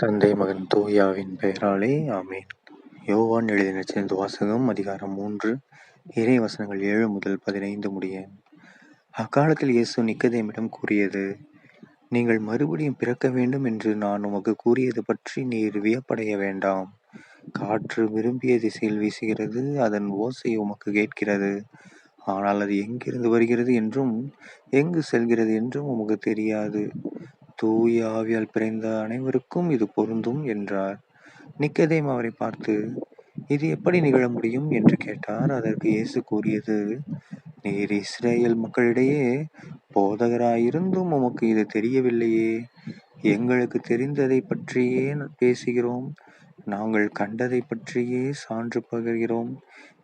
தந்தை மகன் தூயாவின் பெயராலே ஆமேன். யோவான் எழுதின சேர்ந்த வாசகம் அதிகாரம் மூன்று இறை வசனங்கள் ஏழு முதல் பதினைந்து முடிய. அக்காலத்தில் இயேசு நிக்கதேமிடம் கூறியது நீங்கள் மறுபடியும் பிறக்க வேண்டும் என்று நான் உமக்கு கூறியது பற்றி நீர் வியப்படைய வேண்டாம். காற்று விரும்பிய திசையில் வீசுகிறது அதன் ஓசை உமக்கு கேட்கிறது. ஆனால் அது எங்கிருந்து வருகிறது என்றும் எங்கு செல்கிறது என்றும் உமக்கு தெரியாது. தூய ஆவியால் பிறந்த அனைவருக்கும் இது பொருந்தும் என்றார். நிக்கதேம் அவரை பார்த்து இது எப்படி நிகழ முடியும்? என்று கேட்டார். அதற்கு இயேசு கூறியது நீர் இஸ்ரேல் மக்களிடையே போதகராயிருந்தும் உமக்கு இது தெரியவில்லையே. எங்களுக்கு தெரிந்ததை பற்றியே பேசுகிறோம். நாங்கள் கண்டதை பற்றியே சான்று பகர்கிறோம்.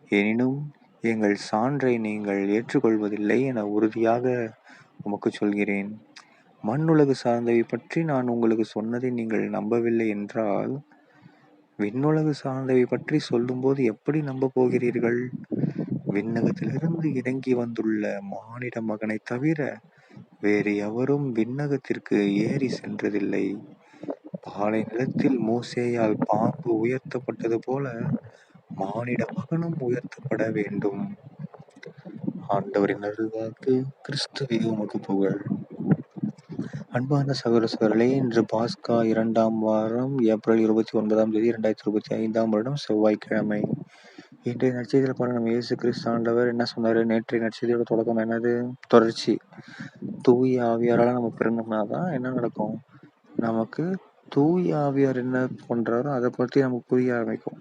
எனினும் எங்கள் சான்றை நீங்கள் ஏற்றுக்கொள்வதில்லை என உறுதியாக உமக்கு சொல்கிறேன். மண்ணுலகு சார்ந்தவை பற்றி நான் உங்களுக்கு சொன்னதை நீங்கள் நம்பவில்லை என்றால் விண்ணுலகு சார்ந்தவை பற்றி சொல்லும்போது எப்படி நம்ப போகிறீர்கள்? விண்ணகத்திலிருந்து இறங்கி வந்துள்ள மானிட மகனை தவிர வேறு எவரும் விண்ணகத்திற்கு ஏறி சென்றதில்லை. பாலை நிலத்தில் மூசேயால் பாம்பு உயர்த்தப்பட்டது போல மானிட மகனும் உயர்த்தப்பட வேண்டும். ஆண்டவரின் அருள்வாக்கு கிறிஸ்துவே உமக்கு புகழ். அன்பார்ந்த சகோதர சகோதரர்களே இன்று பாஸ்கா இரண்டாம் வாரம் ஏப்ரல் இருபத்தி ஒன்பதாம் தேதி இரண்டாயிரத்தி இருபத்தி ஐந்தாம் வருடம் செவ்வாய்க்கிழமை. இன்றைய நட்சத்திரத்தில் பாருங்க நம்ம இயேசு கிறிஸ்து ஆண்டவர் என்ன சொன்னார்? நேற்றைய நட்சத்திரோட தொடக்கம் என்னது? தொடர்ச்சி. தூய ஆவியாரால் நம்ம பிறந்தோம்னா தான் என்ன நடக்கும்? நமக்கு தூய ஆவியார் என்ன பண்ணுறாரோ அதை பற்றி நமக்கு புரிய ஆரம்பிக்கும்.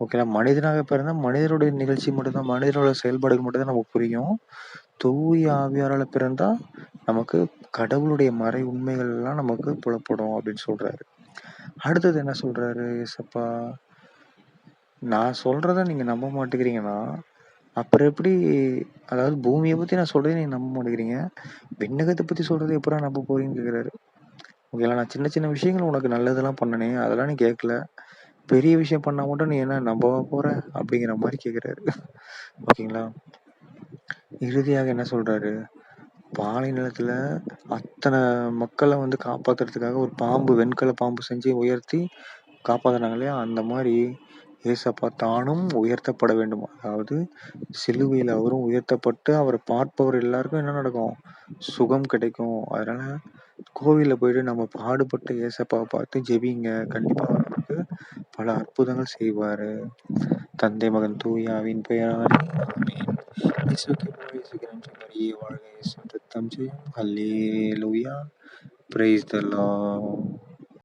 ஓகேங்களா மனிதனாக பிறந்தால் மனிதனுடைய நிகழ்ச்சி மட்டும்தான் மனிதனோட செயல்பாடுகள் மட்டும்தான் நமக்கு புரியும். தூய ஆவியாரால் பிறந்தால் நமக்கு கடவுளுடைய மறை உண்மைகள் எல்லாம் நமக்கு புலப்படும் அப்படின்னு சொல்றாரு. அடுத்தது என்ன சொல்றாரு சப்பா நான் சொல்றத நீங்க நம்ப மாட்டேங்கிறீங்கன்னா அப்புறம் எப்படி அதாவது பூமியை பத்தி நான் சொல்றதை நீங்க நம்ப மாட்டேங்கிறீங்க விண்ணகத்தை பத்தி சொல்றது எப்படா நம்ப போறீங்கன்னு கேக்குறாரு. ஓகேங்களா நான் சின்ன சின்ன விஷயங்கள் உனக்கு நல்லதெல்லாம் பண்ணனே அதெல்லாம் நீ கேட்கல பெரிய விஷயம் பண்ணா மட்டும் நீ என்ன நம்பவா போற? அப்படிங்கிற மாதிரி கேக்குறாரு. ஓகேங்களா? இறுதியாக என்ன சொல்றாரு? பாலை நிலத்துல அத்தனை மக்களை வந்து காப்பாத்துறதுக்காக ஒரு பாம்பு வெண்கல பாம்பு செஞ்சு உயர்த்தி காப்பாத்துனாங்க இல்லையா அந்த மாதிரி ஏசப்பா தானும் உயர்த்தப்பட வேண்டும். அதாவது சிலுவையில் அவரும் உயர்த்தப்பட்டு அவரை பார்ப்பவர் எல்லாருக்கும் என்ன நடக்கும்? சுகம் கிடைக்கும். அதனால கோவிலில் போயிட்டு நம்ம பாடுபட்ட ஏசப்பாவை பார்த்து ஜெபிங்க. கண்டிப்பாக நமக்கு பல அற்புதங்கள் செய்வார். தந்தை மகன் தூயாவின் பெயராலே இயேசுக்கு இயேசுக்கு மரியே வாழ்க இயேசு. ரத்தம் ஜெயம் அல்லேலூயா பிரைஸ் த லார்ட்